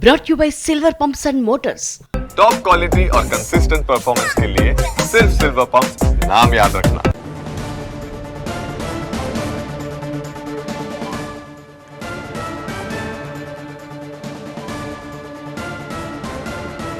brought you by Silver Pumps and Motors. Top quality और consistent performance के लिए सिर्फ सिल्वर पंप नाम याद रखना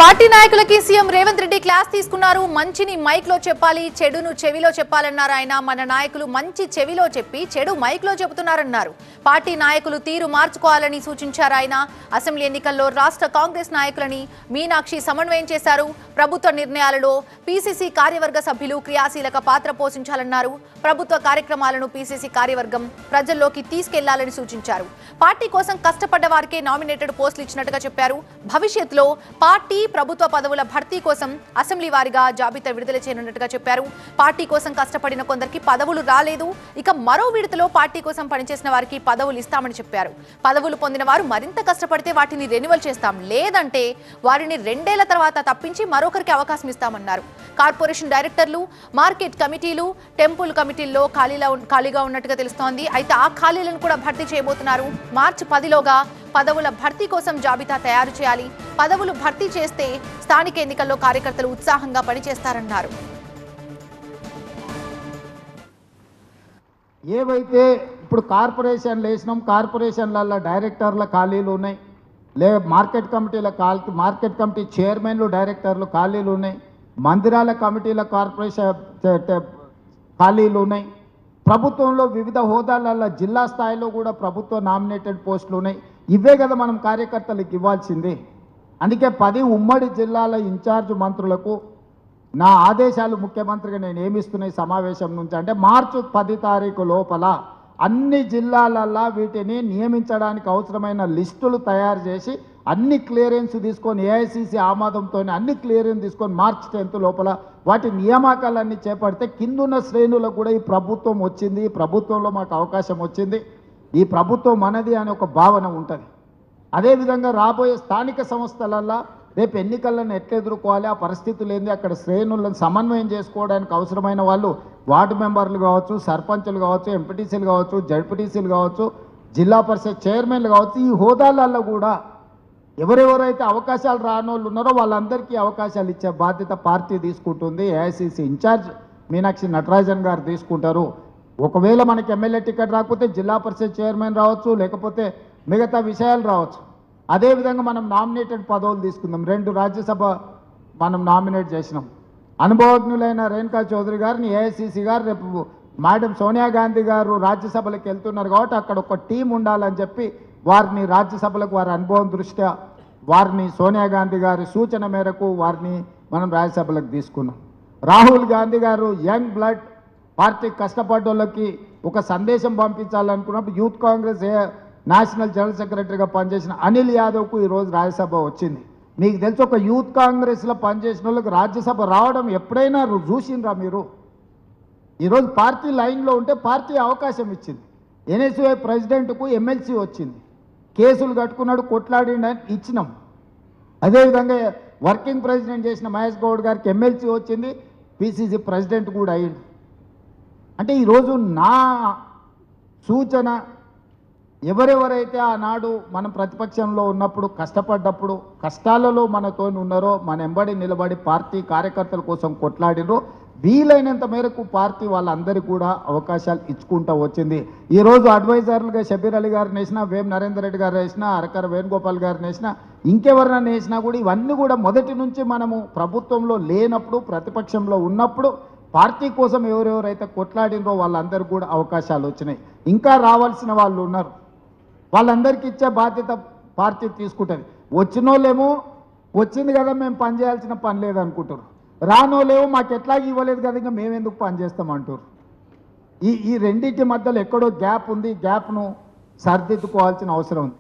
పార్టీ నాయకులకి సీఎం రేవంత్ రెడ్డి క్లాస్ తీసుకున్నారు మంచిని మైక్ లో చెప్పాలి చెడును చెవిలో చెప్పాలన్నారు ఆయన మన నాయకులు మంచి చెవిలో చెప్పి చెడు మైక్ లో చెబుతున్నారన్నారు పార్టీ నాయకులు తీరు మార్చుకోవాలని సూచించారు ఆయన. అసెంబ్లీ ఎన్నికల్లో రాష్ట్ర కాంగ్రెస్ నాయకులని మీనాక్షి సమన్వయం చేశారు. ప్రభుత్వ నిర్ణయాలలో పీసీసీ కార్యవర్గ సభ్యులు క్రియాశీలక పాత్ర పోషించాలన్నారు. ప్రభుత్వ కార్యక్రమాలను పీసీసీ కార్యవర్గం ప్రజల్లోకి తీసుకెళ్ళాలని సూచించారు. పార్టీ కోసం కష్టపడ్డ వారికే నామినేటెడ్ పోస్టులు ఇచ్చినట్టుగా చెప్పారు. భవిష్యత్తులో పార్టీ ప్రభుత్వ పదవుల భర్తీ కోసం అసెంబ్లీ వారిగా జాబితా విడుదల చేయనున్నట్టుగా చెప్పారు. పార్టీ కోసం కష్టపడిన కొందరికి పదవులు రాలేదు. ఇక మరో విడతలో పార్టీ కోసం పనిచేసిన వారికి పదవులు ఇస్తామని చెప్పారు. పదవులు పొందిన వారు మరింత కష్టపడితే వాటిని రెన్యువల్ చేస్తాం. లేదంటే వారిని రెండేళ్ళ తర్వాత తప్పించి మరొకరికి అవకాశం ఇస్తామన్నారు. కార్పొరేషన్ డైరెక్టర్లు మార్కెట్ కమిటీలు టెంపుల్ కమిటీల్లో ఖాళీలా ఖాళీగా ఉన్నట్టుగా తెలుస్తోంది. అయితే ఆ ఖాళీలను కూడా భర్తీ చేయబోతున్నారు. మార్చి పదిలోగా పదవుల భర్తీ కోసం జాబితా తయారు చేయాలి. పదవులు భర్తీ చేస్తే స్థానిక ఎన్నికల్లో కార్యకర్తలు ఉత్సాహంగా పనిచేస్తారన్నారు. ఏవైతే ఇప్పుడు కార్పొరేషన్లు వేసినాం కార్పొరేషన్లలో డైరెక్టర్ల ఖాళీలు ఉన్నాయి. లే మార్కెట్ కమిటీల కాల్ మార్కెట్ కమిటీ చైర్మన్లు డైరెక్టర్లు ఖాళీలు ఉన్నాయి. మందిరాల కమిటీల కార్పొరేషన్ ఖాళీలు ఉన్నాయి. ప్రభుత్వంలో వివిధ హోదాలలో జిల్లా స్థాయిలో కూడా ప్రభుత్వ నామినేటెడ్ పోస్టులు ఉన్నాయి. ఇవే కదా మనం కార్యకర్తలకు ఇవ్వాల్సింది. అందుకే పది ఉమ్మడి జిల్లాల ఇన్ఛార్జ్ మంత్రులకు నా ఆదేశాలు ముఖ్యమంత్రిగా నేను ఏమిస్తున్న సమావేశం నుంచి అంటే మార్చి పది తారీఖు లోపల అన్ని జిల్లాలల్లో వీటిని నియమించడానికి అవసరమైన లిస్టులు తయారు చేసి అన్ని క్లియరెన్స్ తీసుకొని ఏఐసిసి ఆమోదంతో అన్ని క్లియరెన్స్ తీసుకొని మార్చి టెన్త్ లోపల వాటి నియామకాలన్నీ చేపడితే కిందున్న శ్రేణులకు కూడా ఈ ప్రభుత్వం వచ్చింది ఈ ప్రభుత్వంలో మాకు అవకాశం వచ్చింది. ఈ ప్రభుత్వం మనది అనే ఒక భావన ఉంటుంది. అదేవిధంగా రాబోయే స్థానిక సంస్థలల్లో రేపు ఎన్నికలను ఎట్లా ఎదుర్కోవాలి? ఆ పరిస్థితులు ఏంది? అక్కడ శ్రేణులను సమన్వయం చేసుకోవడానికి అవసరమైన వాళ్ళు వార్డు మెంబర్లు కావచ్చు సర్పంచులు కావచ్చు ఎంపీటీసీలు కావచ్చు జడ్పీటీసీలు కావచ్చు జిల్లా పరిషత్ చైర్మన్లు కావచ్చు ఈ హోదాలలో కూడా ఎవరెవరైతే అవకాశాలు రానోళ్ళు ఉన్నారో వాళ్ళందరికీ అవకాశాలు ఇచ్చే బాధ్యత పార్టీ తీసుకుంటుంది. ఏఐసిసి ఇన్ఛార్జ్ మీనాక్షి నటరాజన్ గారు తీసుకుంటారు. ఒకవేళ మనకి ఎమ్మెల్యే టికెట్ రాకపోతే జిల్లా పరిషత్ చైర్మన్ రావచ్చు లేకపోతే మిగతా విషయాలు రావచ్చు. అదేవిధంగా మనం నామినేటెడ్ పదవులు తీసుకుందాం. రెండు రాజ్యసభ మనం నామినేట్ చేసినాం. అనుభవజ్ఞులైన రేణుకా చౌదరి గారిని ఏఐసిసి గారు రేపు మేడం సోనియా గాంధీ గారు రాజ్యసభలకు వెళ్తున్నారు కాబట్టి అక్కడ ఒక టీం ఉండాలని చెప్పి వారిని రాజ్యసభలకు వారి అనుభవం దృష్ట్యా వారిని సోనియా గాంధీ గారి సూచన మేరకు వారిని మనం రాజ్యసభలకు తీసుకున్నాం. రాహుల్ గాంధీ గారు యంగ్ బ్లడ్ పార్టీ కష్టపడ్డోళ్ళకి ఒక సందేశం పంపించాలనుకున్నప్పుడు youth Congress a national general సెక్రటరీగా పనిచేసిన అనిల్ యాదవ్కు ఈరోజు రాజ్యసభ వచ్చింది. మీకు తెలిసి ఒక యూత్ కాంగ్రెస్లో పనిచేసిన వాళ్ళకి రాజ్యసభ రావడం ఎప్పుడైనా చూసిండ్రా మీరు? ఈరోజు పార్టీ లైన్లో ఉంటే పార్టీ అవకాశం ఇచ్చింది. ఎన్ఎస్యుఐ ప్రెసిడెంట్కు ఎమ్మెల్సీ వచ్చింది. కేసులు కట్టుకున్నాడు కొట్లాడిండని ఇచ్చినాం. అదేవిధంగా వర్కింగ్ ప్రెసిడెంట్ చేసిన మహేష్ గౌడ్ గారికి ఎమ్మెల్సీ వచ్చింది పిసిసి ప్రెసిడెంట్ కూడా అయ్యింది అంటే ఈరోజు నా సూచన ఎవరెవరైతే ఆనాడు మనం ప్రతిపక్షంలో ఉన్నప్పుడు కష్టపడ్డప్పుడు కష్టాలలో మనతో ఉన్నారో మన ఎంబడి నిలబడి పార్టీ కార్యకర్తల కోసం కొట్లాడినో వీలైనంత మేరకు పార్టీ వాళ్ళందరికీ కూడా అవకాశాలు ఇచ్చుకుంటూ వచ్చింది. ఈరోజు అడ్వైజర్లుగా షబీర్ అలీ గారిని వేసినా వేం నరేందర్ రెడ్డి గారు వేసినా అరకర వేణుగోపాల్ గారిని వేసినా ఇంకెవరినైనా వేసినా కూడా ఇవన్నీ కూడా మొదటి నుంచి మనము ప్రభుత్వంలో లేనప్పుడు ప్రతిపక్షంలో ఉన్నప్పుడు పార్టీ కోసం ఎవరెవరైతే కొట్లాడినో వాళ్ళందరికీ కూడా అవకాశాలు వచ్చినాయి. ఇంకా రావాల్సిన వాళ్ళు ఉన్నారు. వాళ్ళందరికీ ఇచ్చే బాధ్యత పార్టీ తీసుకుంటుంది. వచ్చిన వాళ్ళేమో వచ్చింది కదా మేము పని చేయాల్సిన పని లేదనుకుంటారు. రానోళ్ళేమో మాకు ఎట్లాగ ఇవ్వలేదు కదా ఇంకా మేము ఎందుకు పని ఈ ఈ రెండింటి మధ్యలో ఎక్కడో గ్యాప్ ఉంది. గ్యాప్ను సరిదిద్దుకోవాల్సిన అవసరం ఉంది.